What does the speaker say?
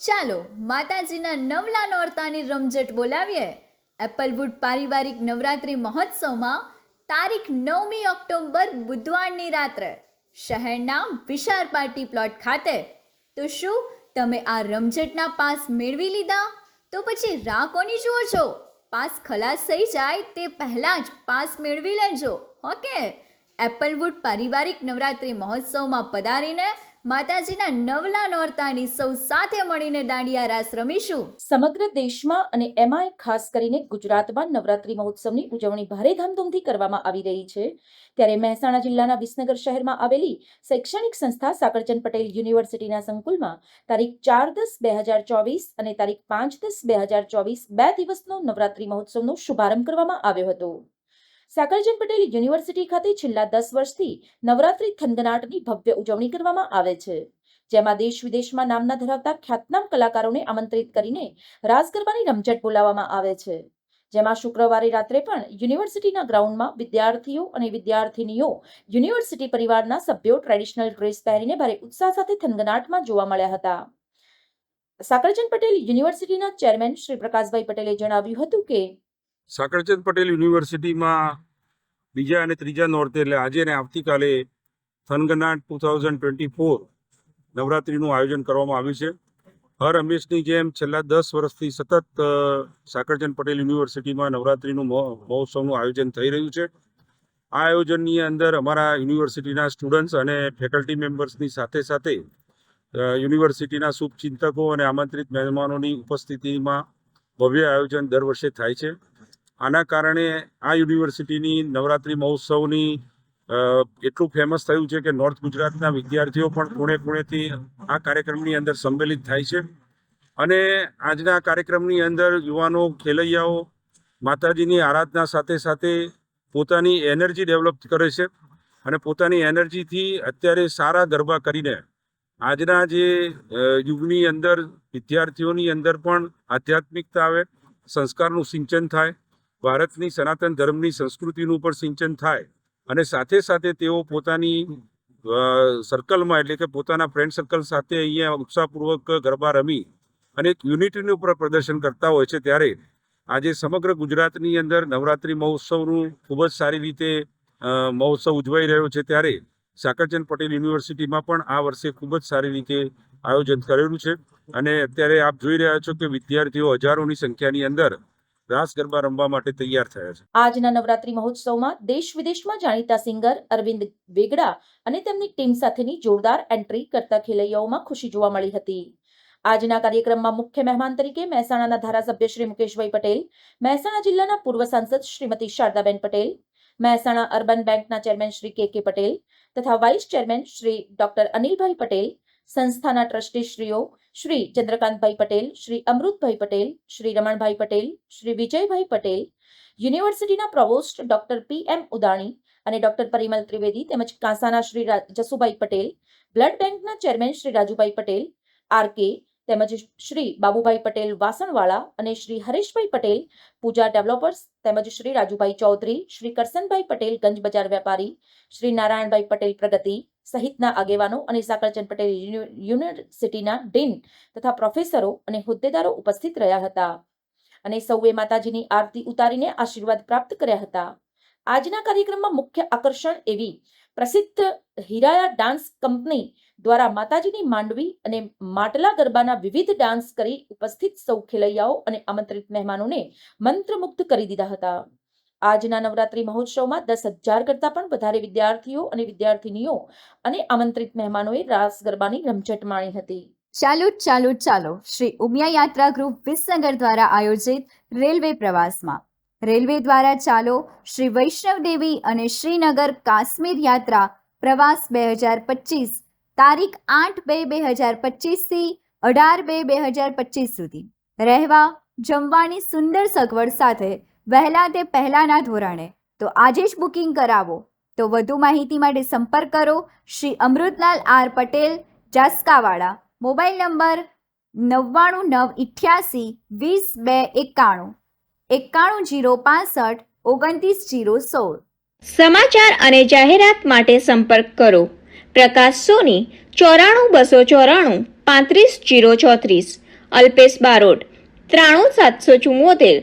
ચાલો માતાજીના નવલા નોરતાની રમઝટ બોલાવીએ. એપલવુડ પારિવારિક નવરાત્રિ મહોત્સવમાં તારીખ નવમી ઓક્ટોબર બુધવારની રાત્રે શહેરના વિશાળ પાર્ટી પ્લોટ ખાતે. તો શું તમે આ રમઝટના પાસ મેળવી લીધા? તો પછી રાહ કોની જુઓ છો? પાસ ખલાસ થઈ જાય તે પહેલાં જ પાસ મેળવી લેજો ઓકે એપલવુડ પારિવારિક નવરાત્રિ મહોત્સવમાં પધારીને માતાજીના નવલા નોરતાની સૌ સાથે મળીને દાંડિયા રાસ રમીશું. સમગ્ર દેશમાં અને એમાંય ખાસ કરીને ગુજરાતમાં નવરાત્રી મહોત્સવની ઉજવણી ભારે ધામધૂમથી કરવામાં આવી રહી છે. ત્યારે મહેસાણા જિલ્લાના વિસનગર શહેરમાં આવેલી શૈક્ષણિક સંસ્થા સાકરચંદ પટેલ યુનિવર્સિટીના સંકુલમાં તારીખ ચાર દસ બે હજાર ચોવીસ અને તારીખ પાંચ દસ બે હજાર ચોવીસ બે દિવસનો નવરાત્રી મહોત્સવનો શુભારંભ કરવામાં આવ્યો હતો. સાકરચંદ પટેલ યુનિવર્સિટી ખાતે છેલ્લા દસ વર્ષથી નવરાત્રી થનગનાટની ભવ્ય ઉજવણી કરવામાં આવે છે, જેમાં દેશ વિદેશમાં નામના ધરાવતા ખ્યાતનામ કલાકારોને આમંત્રિત કરીને રાસ ગરબાની રમઝટ બોલાવવામાં આવે છે, જેમાં શુક્રવારે રાત્રે પણ યુનિવર્સિટીના ગ્રાઉન્ડમાં વિદ્યાર્થીઓ અને વિદ્યાર્થિનીઓ યુનિવર્સિટી પરિવારના સભ્યો ટ્રેડિશનલ ડ્રેસ પહેરીને ભારે ઉત્સાહ સાથે થનગનાટમાં જોવા મળ્યા હતા. સાકરચંદ પટેલ યુનિવર્સિટીના ચેરમેન શ્રી પ્રકાશભાઈ પટેલે જણાવ્યું હતું કે સાકરચંદ પટેલ યુનિવર્સિટીમાં બીજા અને ત્રીજા નોરતે, એટલે આજે અને આવતીકાલે થનગનાટ ટુ થાઉઝન્ડ ટ્વેન્ટી ફોર નવરાત્રિનું આયોજન કરવામાં આવ્યું છે. હર હંમેશની જેમ છેલ્લા દસ વર્ષથી સતત સાકરચંદ પટેલ યુનિવર્સિટીમાં નવરાત્રિનું મહો- મહોત્સવનું આયોજન થઈ રહ્યું છે. આ આયોજનની અંદર અમારા યુનિવર્સિટીના સ્ટુડન્ટ્સ અને ફેકલ્ટી મેમ્બર્સની સાથે સાથે યુનિવર્સિટીના શુભચિંતકો અને આમંત્રિત મહેમાનોની ઉપસ્થિતિમાં ભવ્ય આયોજન દર વર્ષે થાય છે. આના કારણે આ યુનિવર્સિટીની નવરાત્રિ મહોત્સવની એટલું ફેમસ થયું છે કે નોર્થ ગુજરાતના વિદ્યાર્થીઓ પણ ખૂણે ખૂણેથી આ કાર્યક્રમની અંદર સંમેલિત થાય છે. અને આજના કાર્યક્રમની અંદર યુવાનો, ખેલૈયાઓ, માતાજીની આરાધના સાથે સાથે પોતાની એનર્જી ડેવલપ કરે છે અને પોતાની એનર્જીથી અત્યારે સારા ગરબા કરીને આજના જે યુગની અંદર વિદ્યાર્થીઓની અંદર પણ આધ્યાત્મિકતા આવે, સંસ્કારનું સિંચન થાય ભારતની સનાતન ધર્મની સંસ્કૃતિનું પણ સિંચન થાય અને સાથે સાથે તેઓ પોતાની સર્કલમાં એટલે કે પોતાના ફ્રેન્ડ સર્કલ સાથે અહીંયા ઉત્સાહપૂર્વક ગરબા રમી અને એક યુનિટીનું પણ પ્રદર્શન કરતા હોય છે ત્યારે આજે સમગ્ર ગુજરાતની અંદર નવરાત્રિ મહોત્સવનું ખૂબ જ સારી રીતે મહોત્સવ ઉજવાઈ રહ્યો છે ત્યારે સાકરચંદ પટેલ યુનિવર્સિટીમાં પણ આ વર્ષે ખૂબ જ સારી રીતે આયોજન કરેલું છે. અને અત્યારે આપ જોઈ રહ્યા છો કે વિદ્યાર્થીઓ હજારોની સંખ્યાની અંદર રાસ ગરબા રમવા માટે તૈયાર થયા છે. આજના નવરાત્રી મહોત્સવમાં દેશ વિદેશમાં જાણીતા સિંગર અરવિંદ વેગડા અને તેમની ટીમ સાથેની જોરદાર એન્ટ્રી કરતા ખેલૈયાઓમાં ખુશી જોવા મળી હતી. આજના કાર્યક્રમમાં મુખ્ય મહેમાન તરીકે મહેસાણાના ધારાસભ્ય શ્રી મુકેશભાઈ પટેલ, મહેસાણા જિલ્લાના પૂર્વ સાંસદ શ્રીમતી શારદાબેન પટેલ, મહેસાણા અર્બન બેંકના chairman Shri K K Patel તથા vice chairman Shri doctor Anilbhai Patel, સંસ્થાના ટ્રસ્ટીશ્રીઓ શ્રી ચંદ્રકાંતભાઈ પટેલ, શ્રી અમૃતભાઈ પટેલ, શ્રી રમણભાઈ પટેલ, શ્રી વિજયભાઈ પટેલ, યુનિવર્સિટીના પ્રોવોસ્ટ ડોક્ટર પી એમ ઉદાણી અને ડોક્ટર પરિમલ ત્રિવેદી તેમજ કાંસાના શ્રી જસુભાઈ પટેલ, બ્લડ બેંકના chairman Shri Rajubhai Patel, R K તેમજ શ્રી બાબુભાઈ પટેલ વાસણવાળા અને શ્રી હરેશભાઈ પટેલ, પૂજા ડેવલપર્સ તેમજ શ્રી રાજુભાઈ ચૌધરી, શ્રી કરસનભાઈ પટેલ ગંજ બજાર વેપારી, શ્રી નારાયણભાઈ પટેલ પ્રગતિ સહિતના આગેવાનો અને સાકરચંદ પટેલ યુનિવર્સિટીના ડીન તથા પ્રોફેસરો અને હોદ્દેદારો ઉપસ્થિત રહ્યા હતા. અને સૌએ માતાજીની આરતી ઉતારીને આશીર્વાદ પ્રાપ્ત કર્યા હતા. આજના કાર્યક્રમમાં મુખ્ય આકર્ષણ એવી પ્રસિદ્ધ હિરાયા ડાન્સ કંપની દ્વારા માતાજીની માંડવી અને માટલા ગરબાના વિવિધ ડાન્સ કરી ઉપસ્થિત સૌ ખેલૈયાઓ અને આમંત્રિત મહેમાનોને મંત્રમુગ્ધ કરી દીધા હતા. આજના નવરાત્રી મહોત્સવમાં દસ હજાર કરતાં પણ વધારે વિદ્યાર્થીઓ અને વિદ્યાર્થિનીઓ અને આમંત્રિત મહેમાનોએ રાસ ગરબાની રમઝટ માણી હતી. ચાલો ચાલો ચાલો. શ્રી ઉમિયા યાત્રા ગ્રુપ વિસનગર દ્વારા આયોજિત રેલવે પ્રવાસમાં. રેલવે દ્વારા ચાલો શ્રી વૈષ્ણવ દેવી અને શ્રીનગર કાશ્મીર યાત્રા પ્રવાસ બે હજાર પચીસ, તારીખ આઠ બે બે હજાર પચીસથી અઢાર બે બે હજાર પચીસ સુધી. રહેવા જમવાની સુંદર સગવડ સાથે વહેલા તે પહેલાંના ધોરણે. તો આજે જ બુકિંગ કરાવો. તો વધુ માહિતી માટે સંપર્ક કરો Shri Amrutlal R Patel, Jaskavada. Mobile number નવ્વાણું નવ ઇઠ્યાસી વીસ બે એકાણું. એકાણું જીરો પાસઠ ઓગણત્રીસ જીરો સોળ. સમાચાર અને જાહેરાત માટે સંપર્ક કરો. પ્રકાશ સોની, ચોરાણું બસો ચોરાણું, પાંત્રીસ જીરો ચોત્રીસ. અલ્પેશ બારોટ, ત્રાણું સાતસો ચુમ્મોતેર.